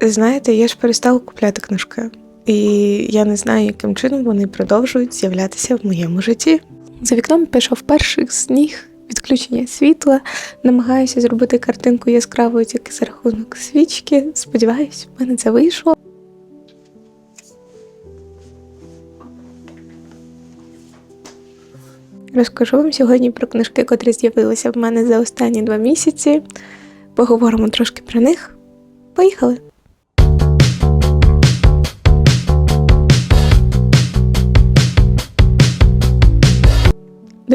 Знаєте, я ж перестала купляти книжки, і я не знаю, яким чином вони продовжують з'являтися в моєму житті. За вікном пішов перший сніг, відключення світла. Намагаюся зробити картинку яскравою тільки за рахунок свічки. Сподіваюсь, в мене це вийшло. Розкажу вам сьогодні про книжки, котрі з'явилися в мене за останні два місяці. Поговоримо трошки про них. Поїхали!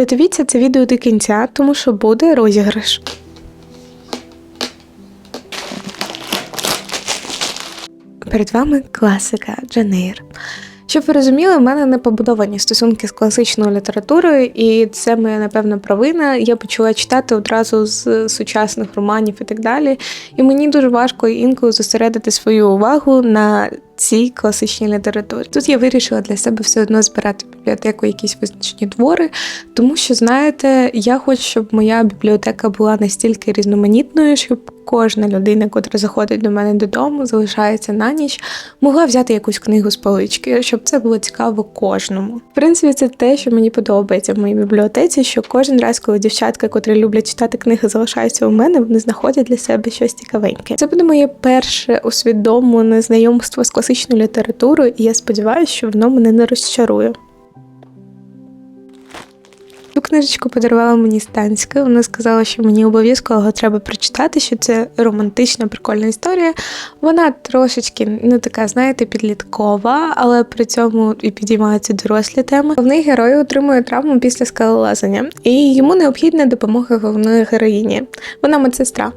Додивіться це відео до кінця, тому що буде розіграш. Перед вами класика Джанейр. Щоб ви розуміли, в мене не побудовані стосунки з класичною літературою, і це моя, напевно, провина. Я почала читати одразу з сучасних романів і так далі. І мені дуже важко інколи зосередити свою увагу на цій класичній літературі. Тут я вирішила для себе все одно збирати бібліотеку якісь визначені твори, тому що, знаєте, я хочу, щоб моя бібліотека була настільки різноманітною, щоб кожна людина, котра заходить до мене додому, залишається на ніч, могла взяти якусь книгу з полички, щоб це було цікаво кожному. В принципі, це те, що мені подобається в моїй бібліотеці, що кожен раз, коли дівчатка, котрі люблять читати книги, залишаються у мене, вони знаходять для себе щось цікавеньке. Це буде моє перше усвідомлене знайомство з класичною літературою, і я сподіваюся, що воно мене не розчарує. Цю книжечку подарувала мені Станська. Вона сказала, що мені обов'язково треба прочитати, що це романтична, прикольна історія. Вона трошечки, ну така, знаєте, підліткова, але при цьому і підіймаються дорослі теми. Головний герой отримує травму після скалолазання, і йому необхідна допомога головної героїні. Вона медсестра.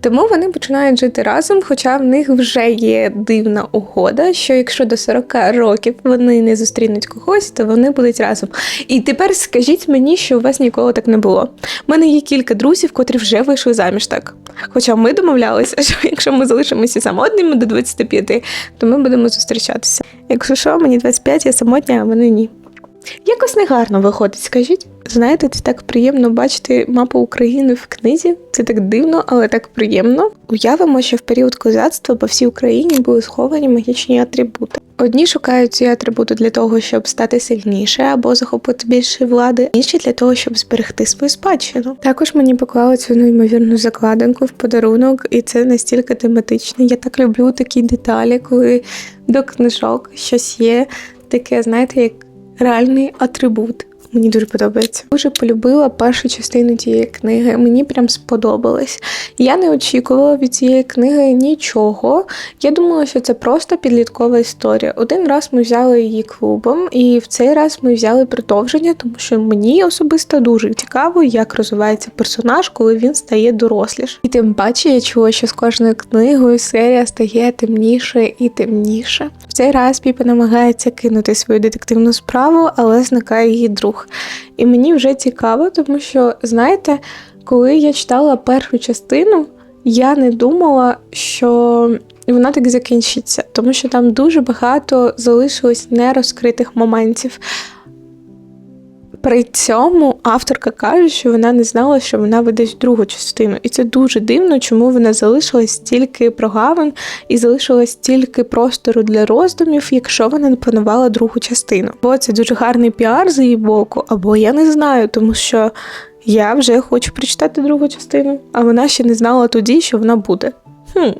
Тому вони починають жити разом, хоча в них вже є дивна угода, що якщо до 40 років вони не зустрінуть когось, то вони будуть разом. І тепер скажіть мені, що у вас ніколи так не було. У мене є кілька друзів, котрі вже вийшли заміж так. Хоча ми домовлялися, що якщо ми залишимося самотніми до 25, то ми будемо зустрічатися. Якщо що, мені 25, я самотня, а вони ні. Якось негарно виходить, скажіть. Знаєте, це так приємно бачити мапу України в книзі. Це так дивно, але так приємно. Уявимо, що в період козацтва по всій Україні були сховані магічні атрибути. Одні шукають ці атрибути для того, щоб стати сильніше або захопити більше влади, інші для того, щоб зберегти свою спадщину. Також мені поклали цю неймовірну закладинку в подарунок, і це настільки тематично. Я так люблю такі деталі, коли до книжок щось є таке, знаєте, як реальний атрибут. Мені дуже подобається. Дуже полюбила першу частину тієї книги. Мені прям сподобалось. Я не очікувала від цієї книги нічого. Я думала, що це просто підліткова історія. Один раз ми взяли її клубом, і в цей раз ми взяли продовження, тому що мені особисто дуже цікаво, як розвивається персонаж, коли він стає доросліш. І тим паче я чула, що з кожною книгою серія стає темніше і темніше. В цей раз Піпа намагається кинути свою детективну справу, але зникає її друг. І мені вже цікаво, тому що, знаєте, коли я читала першу частину, я не думала, що вона так закінчиться, тому що там дуже багато залишилось нерозкритих моментів. При цьому авторка каже, що вона не знала, що вона видасть другу частину. І це дуже дивно, чому вона залишилась стільки прогавин і залишилась стільки простору для роздумів, якщо вона не планувала другу частину. Бо це дуже гарний піар з її боку, або я не знаю, тому що я вже хочу прочитати другу частину, а вона ще не знала тоді, що вона буде. Хм,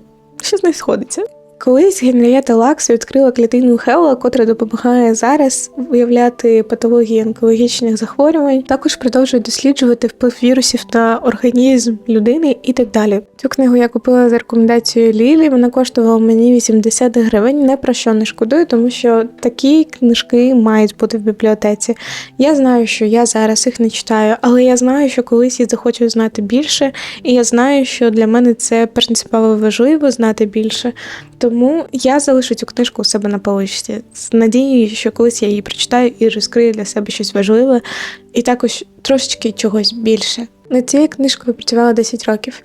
що з нею сходиться? Колись Генрієта Лакс відкрила клітину Хелла, котра допомагає зараз виявляти патології онкологічних захворювань. Також продовжує досліджувати вплив вірусів на організм людини і так далі. Цю книгу я купила за рекомендацією Лілі. Вона коштувала мені 80 гривень. Не про що не шкодую, тому що такі книжки мають бути в бібліотеці. Я знаю, що я зараз їх не читаю, але я знаю, що колись я захочу знати більше, і я знаю, що для мене це принципово важливо знати більше. Тому я залишу цю книжку у себе на поличці з надією, що колись я її прочитаю і розкрию для себе щось важливе, і також трошечки чогось більше. Над цією книжкою працювала 10 років.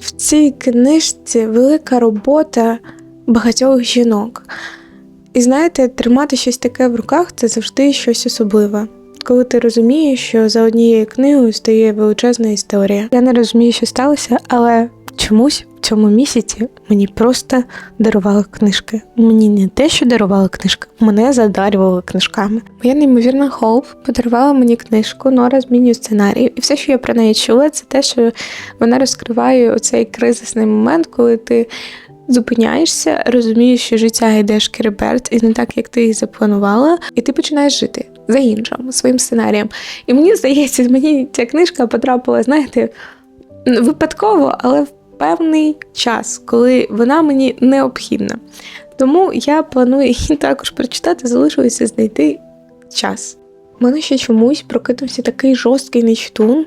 В цій книжці велика робота багатьох жінок. І знаєте, тримати щось таке в руках це завжди щось особливе. Коли ти розумієш, що за однією книгою стає величезна історія. Я не розумію, що сталося, але чомусь в цьому місяці мені просто дарували книжки. Мені не те, що дарували книжки, мене задарювали книжками. Моя неймовірна Хоуп подарувала мені книжку Нора змінює сценарій. І все, що я про неї чула, це те, що вона розкриває оцей кризисний момент, коли ти. Зупиняєшся, розумієш, що життя йде шкереберт, і не так, як ти їх запланувала, і ти починаєш жити за іншим, своїм сценарієм. І мені здається, мені ця книжка потрапила, знаєте, випадково, але в певний час, коли вона мені необхідна. Тому я планую її також прочитати, залишилося знайти час. У мене ще чомусь прокинувся такий жорсткий нечтун.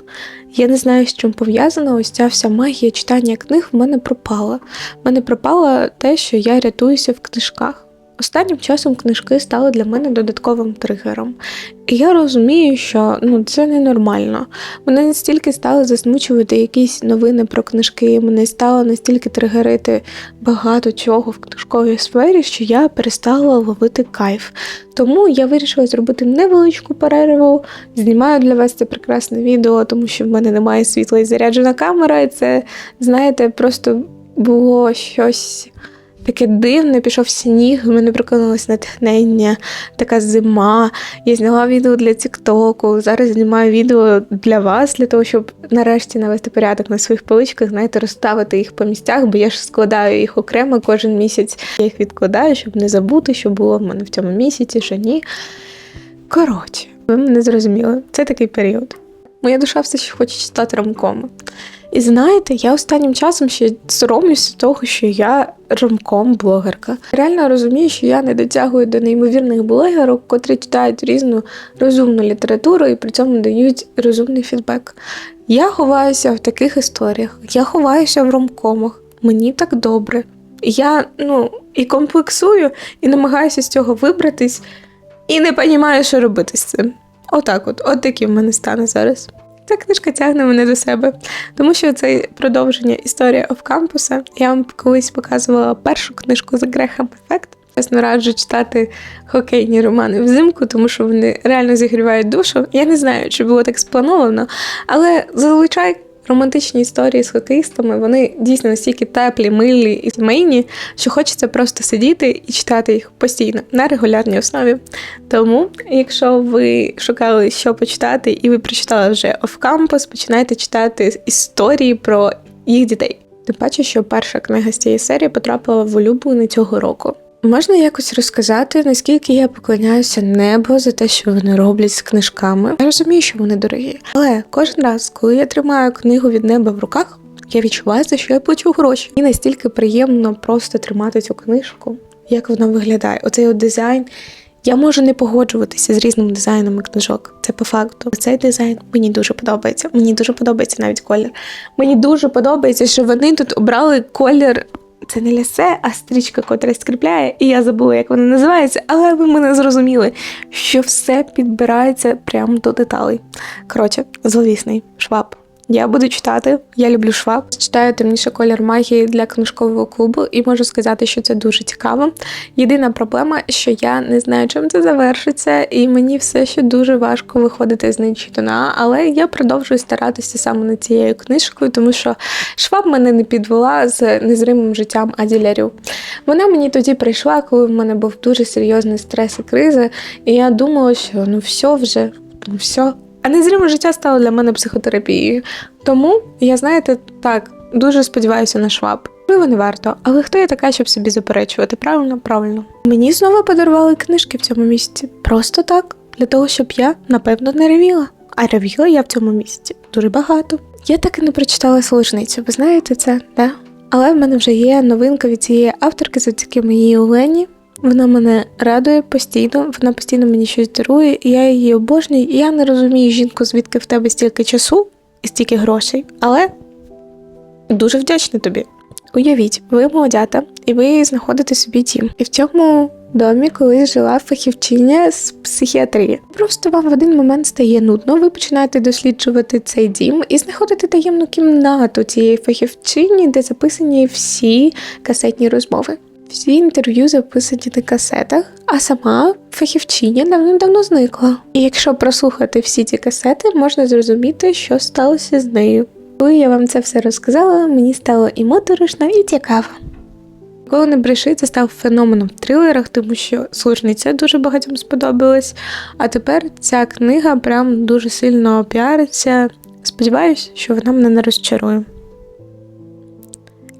Я не знаю, з чим пов'язана. Ось ця вся магія читання книг в мене пропала. В мене пропало те, що я рятуюся в книжках. Останнім часом книжки стали для мене додатковим тригером. І я розумію, що ну, це ненормально. Мене настільки стали засмучувати якісь новини про книжки, мене стало настільки тригерити багато чого в книжковій сфері, що я перестала ловити кайф. Тому я вирішила зробити невеличку перерву. Знімаю для вас це прекрасне відео, тому що в мене немає світла і заряджена камера, і це, знаєте, просто було щось. Таке дивне, пішов сніг, в мене прокинулось натхнення, така зима. Я зняла відео для Тіктоку. Зараз знімаю відео для вас, для того, щоб нарешті навести порядок на своїх поличках, знаєте, розставити їх по місцях, бо я ж складаю їх окремо кожен місяць. Я їх відкладаю, щоб не забути, що було в мене в цьому місяці, що ні. Коротше, ви мене зрозуміли, це такий період. Моя душа все ще хоче читати ромкоми. І знаєте, я останнім часом ще соромлюся того, що я ромком-блогерка. Реально розумію, що я не дотягую до неймовірних блогерок, котрі читають різну розумну літературу і при цьому дають розумний фідбек. Я ховаюся в таких історіях, я ховаюся в ромкомах. Мені так добре. Я ну і комплексую, і намагаюся з цього вибратись, і не розумію, що робити з цим. Отак, от, от такі в мене стане зараз. Ця книжка тягне мене до себе, тому що це продовження історії офкампуса. Я вам колись показувала першу книжку за Грехом Ефект. Чесно раджу читати хокейні романи взимку, тому що вони реально зігрівають душу. Я не знаю, чи було так сплановано, але зазвичай романтичні історії з хокеїстами вони дійсно настільки теплі, милі і сімейні, що хочеться просто сидіти і читати їх постійно на регулярній основі. Тому, якщо ви шукали, що почитати, і ви прочитали вже оф-кампус, починайте читати історії про їх дітей. Тим паче, що перша книга з цієї серії потрапила в улюблений цього року. Можна якось розказати, наскільки я поклоняюся небу за те, що вони роблять з книжками. Я розумію, що вони дорогі. Але кожен раз, коли я тримаю книгу від неба в руках, я відчуваю, що я плачу гроші. І настільки приємно просто тримати цю книжку, як вона виглядає. Оцей от дизайн. Я можу не погоджуватися з різними дизайнами книжок. Це по факту. Цей дизайн мені дуже подобається. Мені дуже подобається навіть колір. Мені дуже подобається, що вони тут обрали колір це не лясе, а стрічка, котра скріпляє, і я забула, як вона називається, але ви мене зрозуміли, що все підбирається прямо до деталей. Коротше, зловісний шваб. Я буду читати, я люблю шваб. Читаю темніше колір магії для книжкового клубу і можу сказати, що це дуже цікаво. Єдина проблема, що я не знаю, чим це завершиться, і мені все ще дуже важко виходити з нечитана, але я продовжую старатися саме над цією книжкою, тому що шваб мене не підвела з незримим життям Аділярю. Вона мені тоді прийшла, коли в мене був дуже серйозний стрес і криза, і я думала, що ну все вже, ну все. А незриме життя стало для мене психотерапією. Тому я, знаєте, так дуже сподіваюся на шваб. Можливо, не варто, але хто я така, щоб собі заперечувати? Правильно, правильно. Мені знову подарували книжки в цьому місці. Просто так, для того, щоб я, напевно, не ревіла. А ревіла я в цьому місці дуже багато. Я так і не прочитала служницю, ви знаєте це, да? Але в мене вже є новинка від цієї авторки завдяки моїй Олені. Вона мене радує постійно, вона постійно мені щось дарує, і я її обожнюю. І я не розумію, жінку, звідки в тебе стільки часу і стільки грошей, але дуже вдячна тобі. Уявіть, ви молодята, і ви знаходите собі дім. І в цьому домі колись жила фахівчиня з психіатрії. Просто вам в один момент стає нудно, ви починаєте досліджувати цей дім і знаходите таємну кімнату цієї фахівчині, де записані всі касетні розмови. Всі інтерв'ю записані на касетах, а сама фахівчиня давним-давно зникла. І якщо прослухати всі ці касети, можна зрозуміти, що сталося з нею. Коли я вам це все розказала, мені стало і моторошно, і цікаво. Коли не бреши, це став феноменом в трилерах, тому що служниця дуже багатьом сподобалась. А тепер ця книга прям дуже сильно піариться. Сподіваюсь, що вона мене не розчарує.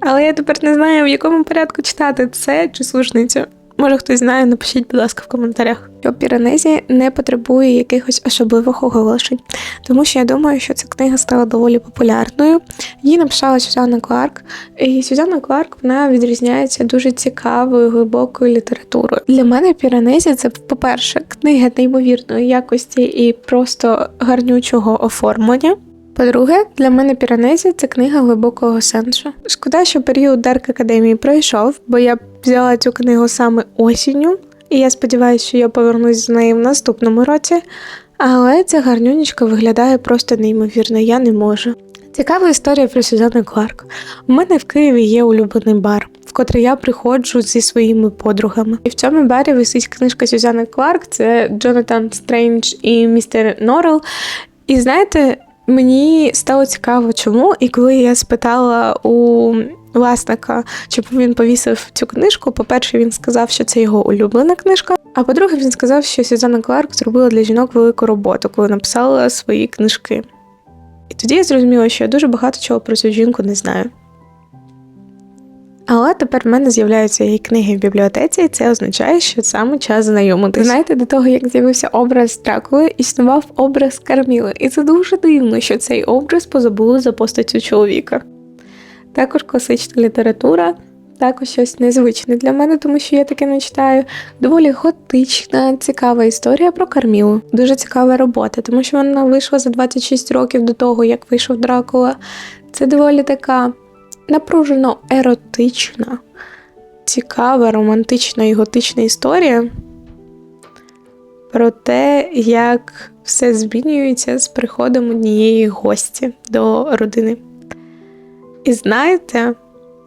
Але я тепер не знаю, в якому порядку читати це чи служницю. Може, хтось знає, напишіть, будь ласка, в коментарях. Що Піранезі не потребує якихось особливих оголошень, тому що я думаю, що ця книга стала доволі популярною. Її написала Сюзанна Кларк, і Сюзанна Кларк вона відрізняється дуже цікавою, глибокою літературою. Для мене Піранезі це, по-перше, книга неймовірної якості і просто гарнючого оформлення. По-друге, для мене Піранезі це книга глибокого сенсу. Шкода, що період Дарк Академії пройшов, бо я взяла цю книгу саме осінню, і я сподіваюся, що я повернусь з нею в наступному році. Але ця гарнюнічка виглядає просто неймовірно, я не можу. Цікава історія про Сюзанну Кларк. У мене в Києві є улюблений бар, в котрий я приходжу зі своїми подругами. І в цьому барі висить книжка Сюзанни Кларк, це Джонатан Стрендж і містер Норрел. І знаєте, Мені стало цікаво, чому. І коли я спитала у власника, чи він повісив цю книжку, по-перше, він сказав, що це його улюблена книжка. А по-друге, він сказав, що Сюзанна Кларк зробила для жінок велику роботу, коли написала свої книжки. І тоді я зрозуміла, що я дуже багато чого про цю жінку не знаю. Але тепер в мене з'являються її книги в бібліотеці, і це означає, що саме час знайомитись. Знаєте, до того, як з'явився образ Дракули, існував образ Карміли. І це дуже дивно, що цей образ позабули за постаттю чоловіка. Також класична література, також щось незвичне для мене, тому що я таке не читаю. Доволі готична, цікава історія про Кармілу. Дуже цікава робота, тому що вона вийшла за 26 років до того, як вийшов Дракула. Це доволі така напружено еротична, цікава, романтична і готична історія про те, як все змінюється з приходом однієї гості до родини. І знаєте,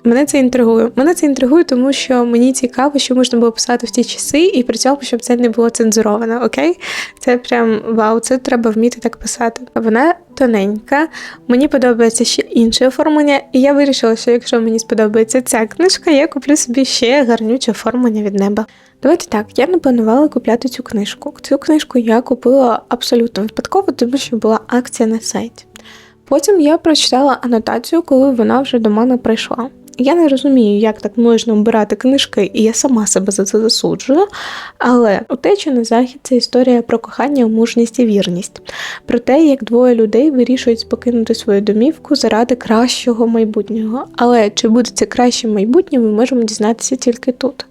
Мене це інтригує. Мене це інтригує, тому що мені цікаво, що можна було писати в ті часи, і при цьому, щоб це не було цензуровано, окей? Це прям вау, це треба вміти так писати. Вона тоненька, мені подобається ще інше оформлення, і я вирішила, що якщо мені сподобається ця книжка, я куплю собі ще гарнюче оформлення від неба. Давайте так, я не планувала купляти цю книжку. Цю книжку я купила абсолютно випадково, тому що була акція на сайті. Потім я прочитала анотацію, коли вона вже до мене прийшла. Я не розумію, як так можна обирати книжки, і я сама себе за це засуджую. Але утеча на захід це історія про кохання, мужність і вірність, про те, як двоє людей вирішують покинути свою домівку заради кращого майбутнього. Але чи буде це краще майбутнє, ми можемо дізнатися тільки тут.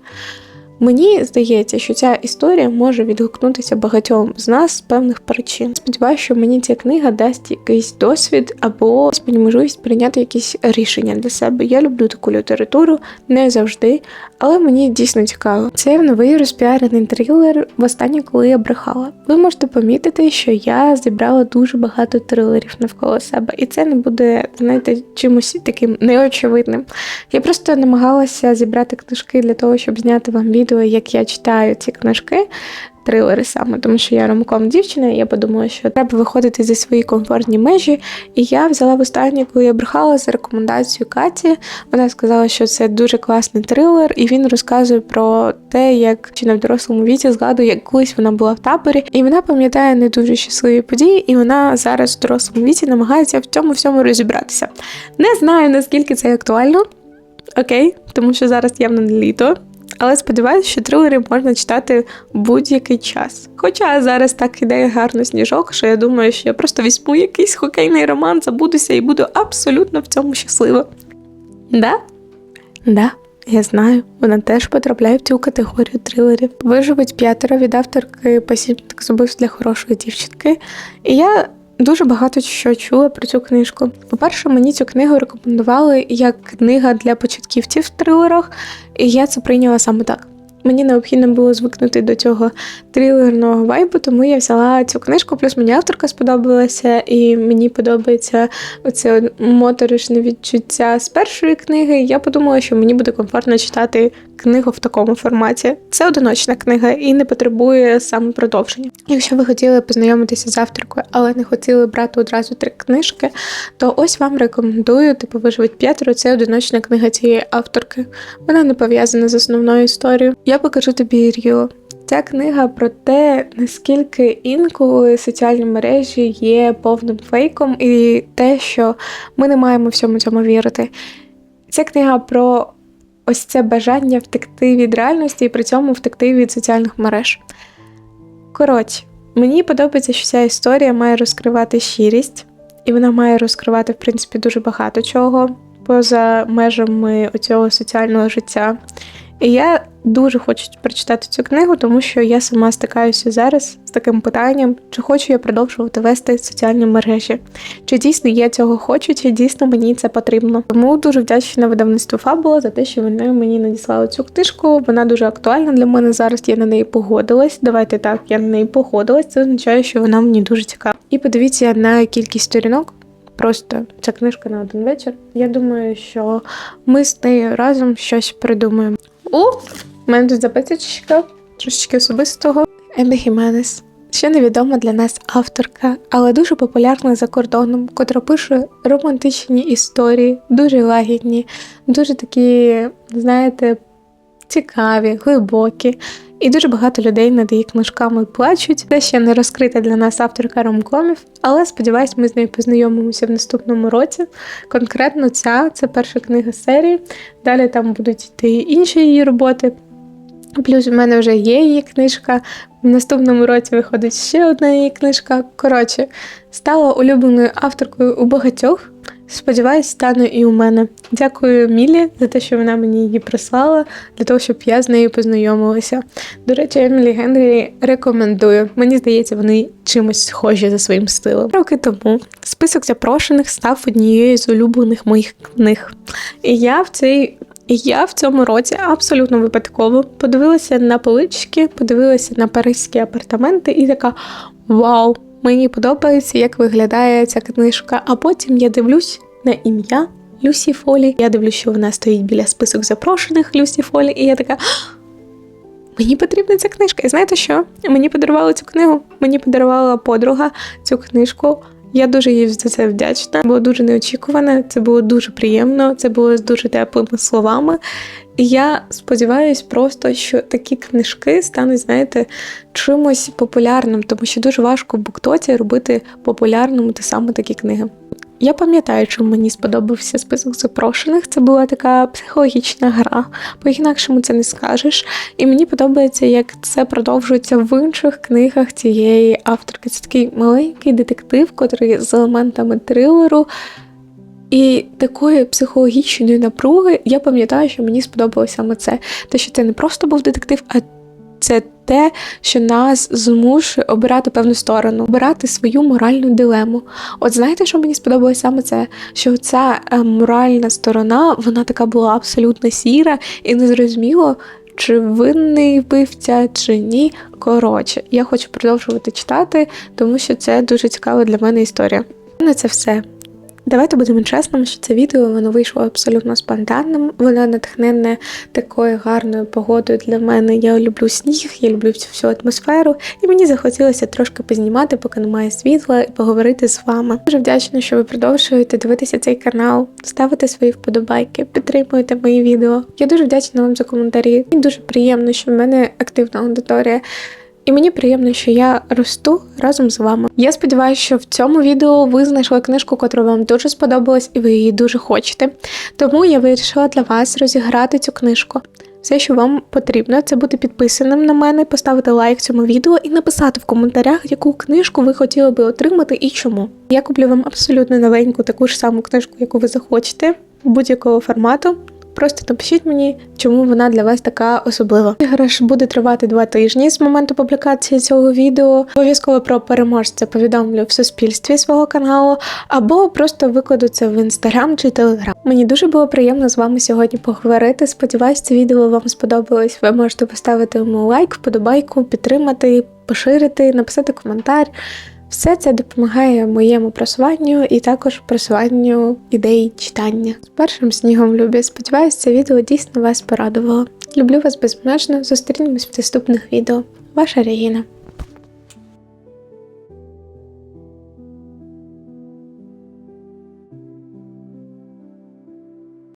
Мені здається, що ця історія може відгукнутися багатьом з нас з певних причин. Сподіваюся, що мені ця книга дасть якийсь досвід або можливість прийняти якісь рішення для себе. Я люблю таку літературу не завжди, але мені дійсно цікаво. Це новий розпіарений трилер. Востаннє, коли я брехала. Ви можете помітити, що я зібрала дуже багато трилерів навколо себе, і це не буде, знаєте, чимось таким неочевидним. Я просто намагалася зібрати книжки для того, щоб зняти вам відео, як я читаю ці книжки, трилери саме, тому що я ромком дівчина, і я подумала, що треба виходити зі свої комфортні межі. І я взяла в останнє, коли я брехала за рекомендацією Каті. Вона сказала, що це дуже класний трилер, і він розказує про те, як чи в дорослому віці згадує, як колись вона була в таборі, і вона пам'ятає не дуже щасливі події, і вона зараз в дорослому віці намагається в цьому всьому розібратися. Не знаю наскільки це актуально. Окей, тому що зараз явно не літо, але сподіваюся, що трилери можна читати будь-який час. Хоча зараз так іде гарно сніжок, що я думаю, що я просто візьму якийсь хокейний роман, забудуся і буду абсолютно в цьому щаслива. Да? Да. Я знаю, вона теж потрапляє в цю категорію трилерів. Виживуть п'ятеро від авторки посібник зубив для хорошої дівчинки. І я Дуже багато що чула про цю книжку. По-перше, мені цю книгу рекомендували як книга для початківців в трилерах, і я це прийняла саме так. Мені необхідно було звикнути до цього трилерного вайбу, тому я взяла цю книжку, плюс мені авторка сподобалася, і мені подобається оце моторошне відчуття з першої книги. Я подумала, що мені буде комфортно читати книгу в такому форматі. Це одиночна книга і не потребує саме продовження. Якщо ви хотіли познайомитися з авторкою, але не хотіли брати одразу три книжки, то ось вам рекомендую типу виживуть п'ятеро. Це одиночна книга цієї авторки. Вона не пов'язана з основною історією. Я покажу тобі Ріо. Ця книга про те, наскільки інколи соціальні мережі є повним фейком, і те, що ми не маємо всьому цьому вірити. Ця книга про ось це бажання втекти від реальності і при цьому втекти від соціальних мереж. Коротше, мені подобається, що ця історія має розкривати щирість, і вона має розкривати, в принципі, дуже багато чого поза межами цього соціального життя. І я дуже хочу прочитати цю книгу, тому що я сама стикаюся зараз з таким питанням, чи хочу я продовжувати вести соціальні мережі, чи дійсно я цього хочу, чи дійсно мені це потрібно. Тому дуже вдячна видавництву Фабула за те, що вони мені надіслали цю книжку. Вона дуже актуальна для мене зараз. Я на неї погодилась. Давайте так, я на неї погодилась. Це означає, що вона мені дуже цікава. І подивіться на кількість сторінок. Просто ця книжка на один вечір. Я думаю, що ми з нею разом щось придумаємо. У мене тут записочка трошечки особистого. Ембі Хіменес. Ще невідома для нас авторка, але дуже популярна за кордоном, котра пише романтичні історії, дуже лагідні, дуже такі, знаєте, цікаві, глибокі. І дуже багато людей над її книжками плачуть. Це ще не розкрита для нас авторка ромкомів, але сподіваюсь, ми з нею познайомимося в наступному році. Конкретно ця це перша книга серії. Далі там будуть йти інші її роботи. Плюс у мене вже є її книжка. В наступному році виходить ще одна її книжка. Коротше, стала улюбленою авторкою у багатьох. Сподіваюсь, стане і у мене. Дякую Мілі за те, що вона мені її прислала, для того, щоб я з нею познайомилася. До речі, Емілі Генрі рекомендую. Мені здається, вони чимось схожі за своїм стилем. Роки тому список запрошених став однією з улюблених моїх книг. І я в цей. Я в цьому році абсолютно випадково подивилася на полички, подивилася на паризькі апартаменти і така вау! Мені подобається, як виглядає ця книжка. А потім я дивлюсь на ім'я Люсі Фолі. Я дивлюсь, що вона стоїть біля список запрошених Люсі Фолі, і я така. Мені потрібна ця книжка. І знаєте що? Мені подарували цю книгу. Мені подарувала подруга цю книжку. Я дуже їй за це вдячна. Було дуже неочікуване, це було дуже приємно, це було з дуже теплими словами. І я сподіваюся просто, що такі книжки стануть, знаєте, чимось популярним, тому що дуже важко в буктоці робити популярними те саме такі книги. Я пам'ятаю, чому мені сподобався список запрошених. Це була така психологічна гра, по-інакшому це не скажеш. І мені подобається, як це продовжується в інших книгах цієї авторки. Це такий маленький детектив, котрий з елементами трилеру. І такої психологічної напруги я пам'ятаю, що мені сподобалося саме це. Те, що це не просто був детектив, а це те, що нас змушує обирати певну сторону, обирати свою моральну дилему. От знаєте, що мені сподобалося саме це? Що ця е, моральна сторона, вона така була абсолютно сіра і незрозуміло. Чи винний вбивця, чи ні. Коротше, я хочу продовжувати читати, тому що це дуже цікава для мене історія. На це все. Давайте будемо чесними, що це відео воно вийшло абсолютно спонтанним. Воно натхнене такою гарною погодою для мене. Я люблю сніг, я люблю цю всю атмосферу, і мені захотілося трошки познімати, поки немає світла, і поговорити з вами. Дуже вдячна, що ви продовжуєте дивитися цей канал, ставити свої вподобайки, підтримуєте мої відео. Я дуже вдячна вам за коментарі. Мені дуже приємно, що в мене активна аудиторія. І мені приємно, що я росту разом з вами. Я сподіваюся, що в цьому відео ви знайшли книжку, котра вам дуже сподобалась, і ви її дуже хочете. Тому я вирішила для вас розіграти цю книжку. Все, що вам потрібно, це бути підписаним на мене, поставити лайк цьому відео і написати в коментарях, яку книжку ви хотіли би отримати і чому. Я куплю вам абсолютно новеньку таку ж саму книжку, яку ви захочете, будь-якого формату. Просто напишіть мені, чому вона для вас така особлива. Іграш буде тривати два тижні з моменту публікації цього відео. Обов'язково про переможця повідомлю в суспільстві свого каналу, або просто викладу це в інстаграм чи телеграм. Мені дуже було приємно з вами сьогодні поговорити. Сподіваюсь, це відео вам сподобалось. Ви можете поставити йому лайк, вподобайку, підтримати, поширити, написати коментар. Все це допомагає моєму просуванню і також просуванню ідей читання. З першим снігом любі. Сподіваюсь, це відео дійсно вас порадувало. Люблю вас безмежно. Зустрінемось в наступних відео. Ваша Регіна.